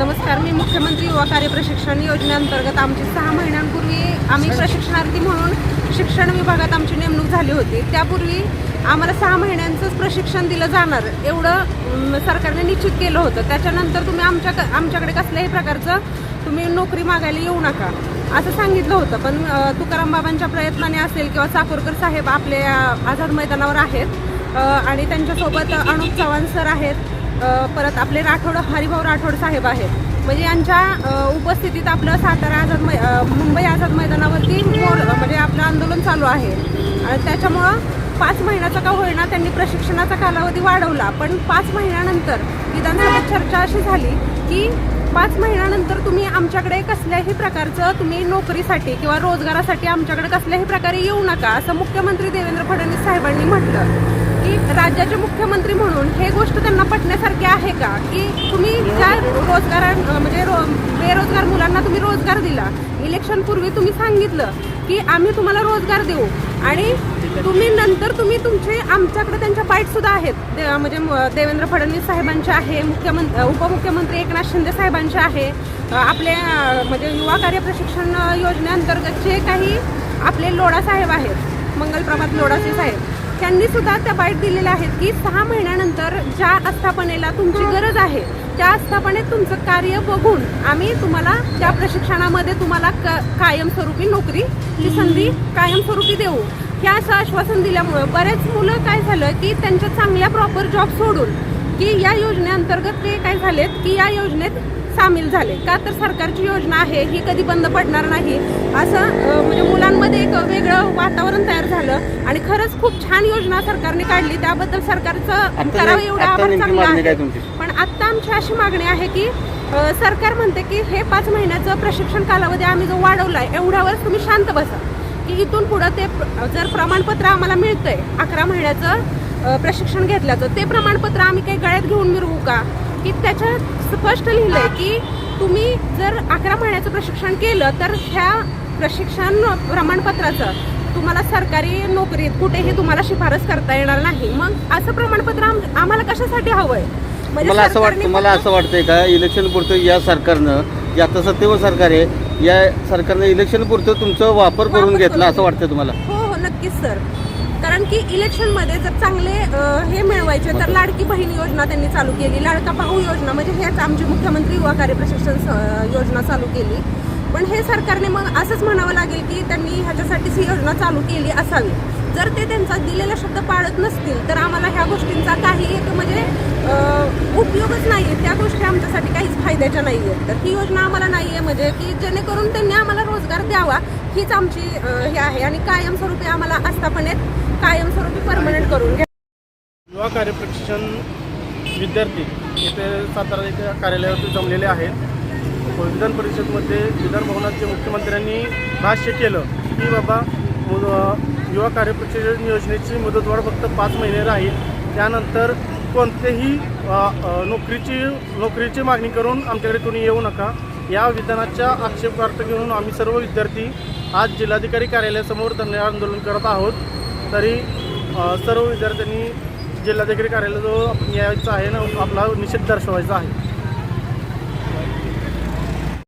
नमस्कार मी मुख्यमंत्री युवा कार्य प्रशिक्षण योजनेअंतर्गत आमची सहा महिन्यांपूर्वी आम्ही प्रशिक्षणार्थी म्हणून शिक्षण विभागात आमची नेमणूक झाली होती. त्यापूर्वी आम्हाला सहा महिन्यांचंच प्रशिक्षण दिलं जाणार एवढं सरकारने निश्चित केलं होतं. त्याच्यानंतर तुम्ही आमच्या आमच्याकडे कसल्याही प्रकारचं तुम्ही नोकरी मागायला येऊ नका असं सांगितलं होतं. पण तुकाराम बाबांच्या प्रयत्नाने असेल किंवा चाकूरकर साहेब आपले अं, आझाद मैदानावर आहेत आणि त्यांच्यासोबत अनुप चव्हाण सर आहेत परत आपले राठोड हरिभाऊ राठोड साहेब आहेत. म्हणजे यांच्या उपस्थितीत आपलं सातारा आझाद मै मुंबई आझाद मैदानावरती मोर म्हणजे आपलं आंदोलन चालू आहे. आणि त्याच्यामुळं पाच महिन्याचा का होईना त्यांनी प्रशिक्षणाचा कालावधी वाढवला. पण पाच महिन्यानंतर विधानसभेत चर्चा अशी झाली की पाच महिन्यानंतर तुम्ही आमच्याकडे कसल्याही प्रकारचं तुम्ही नोकरीसाठी किंवा रोजगारासाठी आमच्याकडे कसल्याही प्रकारे येऊ नका असं मुख्यमंत्री देवेंद्र फडणवीस साहेबांनी म्हटलं. की राज्याचे मुख्यमंत्री म्हणून हे गोष्ट त्यांना पटण्यासारखी आहे का? की तुम्ही ज्या रोजगार म्हणजे रो बेरोजगार मुलांना तुम्ही रोजगार दिला इलेक्शनपूर्वी तुम्ही सांगितलं की आम्ही तुम्हाला रोजगार देऊ आणि तुम्ही नंतर तुम्ही तुमचे आमच्याकडे त्यांच्या बाईट सुद्धा आहेत. म्हणजे देवेंद्र फडणवीस साहेबांचे आहे मुख्यमंत्री उपमुख्यमंत्री एकनाथ शिंदे साहेबांचे आहे. आपले म्हणजे युवा कार्य प्रशिक्षण योजनेअंतर्गत जे काही आपले लोढा साहेब आहेत मंगलप्रभात लोढासे साहेब. त्यांनी सुद्धा त्या बाईट दिलेल्या आहेत की सहा महिन्यानंतर ज्या आस्थापनेला तुमची गरज आहे त्या आस्थापनेत तुमचं कार्य बघून आम्ही तुम्हाला त्या प्रशिक्षणामध्ये तुम्हाला क कायमस्वरूपी नोकरीची संधी कायमस्वरूपी देऊ. हे असं आश्वासन दिल्यामुळं बरेच मुलं काय झालं की त्यांच्या चांगल्या प्रॉपर जॉब सोडून की या योजनेअंतर्गत ते काय झालेत की या योजनेत सामील झाले का तर सरकारची योजना आहे ही कधी बंद पडणार नाही. असं म्हणजे मुलांमध्ये एक वेगळं वातावरण तयार झालं आणि खरंच खूप छान योजना सरकारने काढली. त्याबद्दल सरकारचं करावं एवढं आभार चांगलं आहे. पण आता आमची अशी मागणी आहे की सरकार म्हणते की हे पाच महिन्याचं प्रशिक्षण कालावधी आम्ही जो वाढवलाय एवढ्यावर तुम्ही शांत बसा. की इथून पुढं ते जर प्रमाणपत्र आम्हाला मिळतंय अकरा महिन्याचं प्रशिक्षण घेतल्याचं ते प्रमाणपत्र आम्ही काही गळ्यात घेऊन मिरवू का? की त्याच्यात स्पष्ट लिहिलंय की तुम्ही जर अकरा महिन्याचं प्रशिक्षण केलं तर ह्या प्रशिक्षण प्रमाणपत्राचं तुम्हाला सरकारी नोकरीत कुठेही तुम्हाला शिफारस करता येणार नाही. मग असं प्रमाणपत्र आम- आम्हाला कशासाठी हवंय? म्हणजे मला असं वाटतं मला असं वाटतंय का इलेक्शन पुरतं या सरकारनं जे आता सत्तेवर सरकार आहे या सरकारनं इलेक्शन पुरतं तुमचं वापर करून घेतला असं वाटतं तुम्हाला? हो हो नक्कीच सर. कारण की इलेक्शनमध्ये जर चांगले अ, हे मिळवायचे तर लाडकी बहीण योजना त्यांनी चालू केली. लाडका भाऊ योजना म्हणजे हेच आमचे मुख्यमंत्री युवा कार्य प्रशिक्षण स- योजना चालू केली. पण हे सरकारने मग असंच म्हणावं लागेल की त्यांनी ह्याच्यासाठीच ही योजना चालू केली असावी. जर ते त्यांचा दिलेला शब्द नसतील तर आम्हाला ह्या गोष्टींचा काही एक म्हणजे उपयोगच नाही आहे त्या गोष्टी आमच्यासाठी काहीच फायद्याच्या नाही आहेत तर ही योजना आम्हाला नाही आहे म्हणजे की जेणेकरून त्यांनी आम्हाला रोजगार द्यावा हीच आमची हे आहे. आणि कायमस्वरूपी आम्हाला आस्थापनेत कायमस्वरूपी परमनंट करून घ्या. युवा कार्य प्रशिक्षण विद्यार्थी इथे सातारा येथे कार्यालयावरती जमलेले आहेत. विधान परिषदमध्ये विधान भवनात जे मुख्यमंत्र्यांनी भाष्य केलं की बाबा युवा कार्यप्रशिक्षण योजनेची मुदतवाढ फक्त पाच महिने राहील. त्यानंतर कोणतेही नोकरीची नोकरीची मागणी करून आमच्याकडे कोणी येऊ नका. या विधानाच्या आक्षेपार्थ घेऊन आम्ही सर्व विद्यार्थी आज जिल्हाधिकारी कार्यालयासमोर धरणे आंदोलन करत आहोत. तरी सर्व विद्यार्थ्यांनी जिल्हाधिकारी कार्यालयाजवळ आपण यायचं आहे ना आपला निषेध दर्शवायचा आहे.